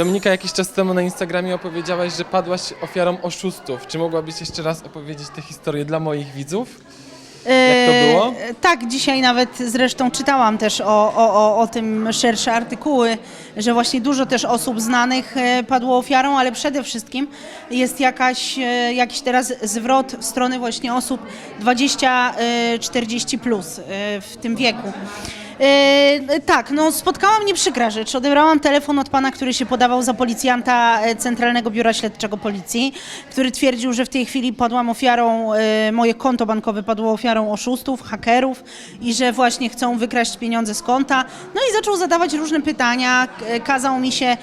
Dominika, jakiś czas temu na Instagramie opowiedziałaś, że padłaś ofiarą oszustów. Czy mogłabyś jeszcze raz opowiedzieć tę historię dla moich widzów? Jak to było? E, Tak, dzisiaj nawet zresztą czytałam też o, o, o, o tym szersze artykuły, że właśnie dużo też osób znanych e, padło ofiarą, ale przede wszystkim jest jakaś, e, jakiś teraz zwrot w stronę właśnie osób 20-40 plus e, w tym wieku. E, tak, no spotkała mnie przykra rzecz. Odebrałam telefon od pana, który się podawał za policjanta e, Centralnego Biura Śledczego Policji, który twierdził, że w tej chwili padłam ofiarą, e, moje konto bankowe padło ofiarą oszustów, hakerów i że właśnie chcą wykraść pieniądze z konta. No i zaczął zadawać różne pytania, kazał mi się,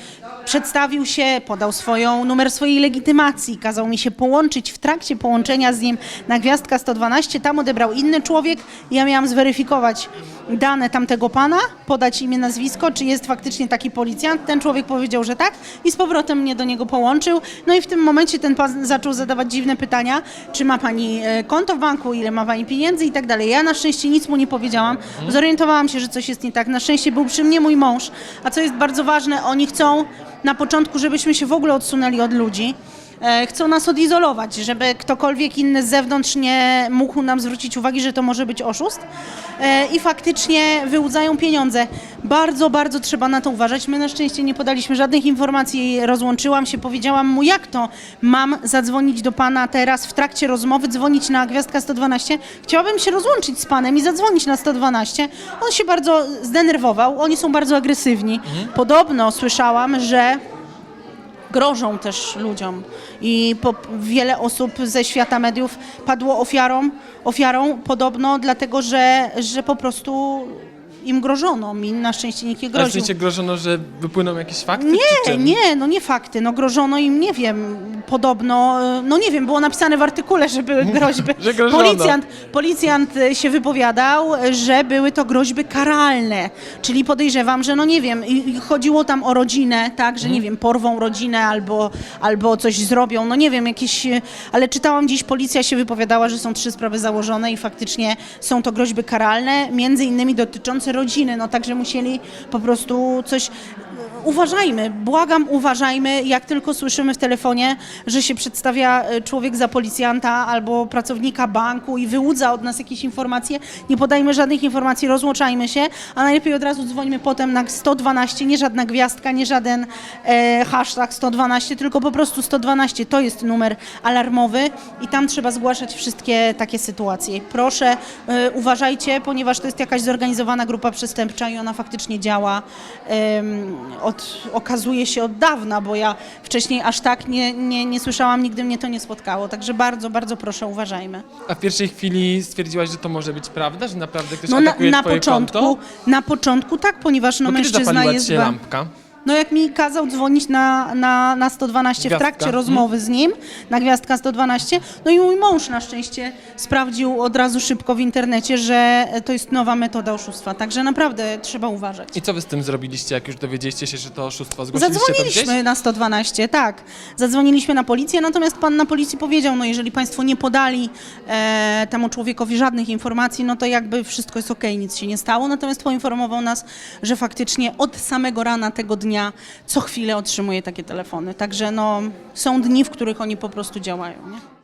przedstawił się, podał swoją, numer swojej legitymacji, kazał mi się połączyć w trakcie połączenia z nim na gwiazdka 112, tam odebrał inny człowiek, ja miałam zweryfikować dane tamtego pana, podać imię, nazwisko, czy jest faktycznie taki policjant. Ten człowiek powiedział, że tak i z powrotem mnie do niego połączył. No i w tym momencie ten pan zaczął zadawać dziwne pytania, czy ma pani e, konto w banku, ile ma pani pieniędzy i tak dalej. Ja na szczęście nic mu nie powiedziałam. Zorientowałam się, że coś jest nie tak. Na szczęście był przy mnie mój mąż, a co jest bardzo ważne, oni chcą na początku, żebyśmy się w ogóle odsunęli od ludzi. E, Chcą nas odizolować, żeby ktokolwiek inny z zewnątrz nie mógł nam zwrócić uwagi, że to może być oszust. E, I faktycznie wyłudzają pieniądze. Bardzo, bardzo trzeba na to uważać. My na szczęście nie podaliśmy żadnych informacji. Rozłączyłam się, powiedziałam mu, jak to mam zadzwonić do pana teraz w trakcie rozmowy, dzwonić na gwiazdka 112. Chciałabym się rozłączyć z panem i zadzwonić na 112. On się bardzo zdenerwował. Oni są bardzo agresywni. Podobno słyszałam, że grożą też ludziom i po, wiele osób ze świata mediów padło ofiarą, ofiarą podobno dlatego, że, że po prostu im grożono. Mi na szczęście nikt nie groził. cię grożono, że wypłyną jakieś fakty? Nie, nie, no nie fakty, no grożono im, nie wiem, podobno, e, no nie wiem, było napisane w artykule, że były groźby. Że grożono. Policjant, policjant e, się wypowiadał, że były to groźby karalne, czyli podejrzewam, że no nie wiem, i- i chodziło tam o rodzinę, tak, że nie wiem, porwą rodzinę albo, albo coś zrobią, no nie wiem, jakieś, e, ale czytałam dziś, policja się wypowiadała, że są trzy sprawy założone i faktycznie są to groźby karalne, między innymi dotyczące rodziny, no także musieli po prostu coś Uważajmy, błagam, uważajmy, jak tylko słyszymy w telefonie, że się przedstawia e, człowiek za policjanta albo pracownika banku i wyłudza od nas jakieś informacje, nie podajmy żadnych informacji, rozłączajmy się, a najlepiej od razu dzwońmy potem na 112, nie żadna gwiazdka, nie żaden e, hashtag 112, tylko po prostu 112 to jest numer alarmowy i tam trzeba zgłaszać wszystkie takie sytuacje. Proszę, e, uważajcie, ponieważ to jest jakaś zorganizowana grupa przestępcza i ona faktycznie działa em, od, okazuje się od dawna, bo ja wcześniej aż tak nie, nie, nie słyszałam, nigdy mnie to nie spotkało. Także bardzo, bardzo proszę, uważajmy. A w pierwszej chwili stwierdziłaś, że to może być prawda, że naprawdę ktoś No na, atakuje na twoje początku, konto? na początku tak, ponieważ no Bo kiedy mężczyzna zapaliła jest... ci się ba- lampka? No jak mi kazał dzwonić na, na, na 112 w Gwiazdka, trakcie mhm. rozmowy z nim, na gwiazdka 112, no i mój mąż na szczęście sprawdził od razu szybko w internecie, że to jest nowa metoda oszustwa, także naprawdę trzeba uważać. I co wy z tym zrobiliście, jak już dowiedzieliście się, że to oszustwo? Zgłosiliście? Zadzwoniliśmy na 112, tak. Zadzwoniliśmy na policję, natomiast pan na policji powiedział, no jeżeli państwo nie podali e, temu człowiekowi żadnych informacji, no to jakby wszystko jest okej, nic się nie stało, natomiast poinformował nas, że faktycznie od samego rana tego dnia co chwilę otrzymuje takie telefony. Także no, są dni, w których oni po prostu działają. Nie?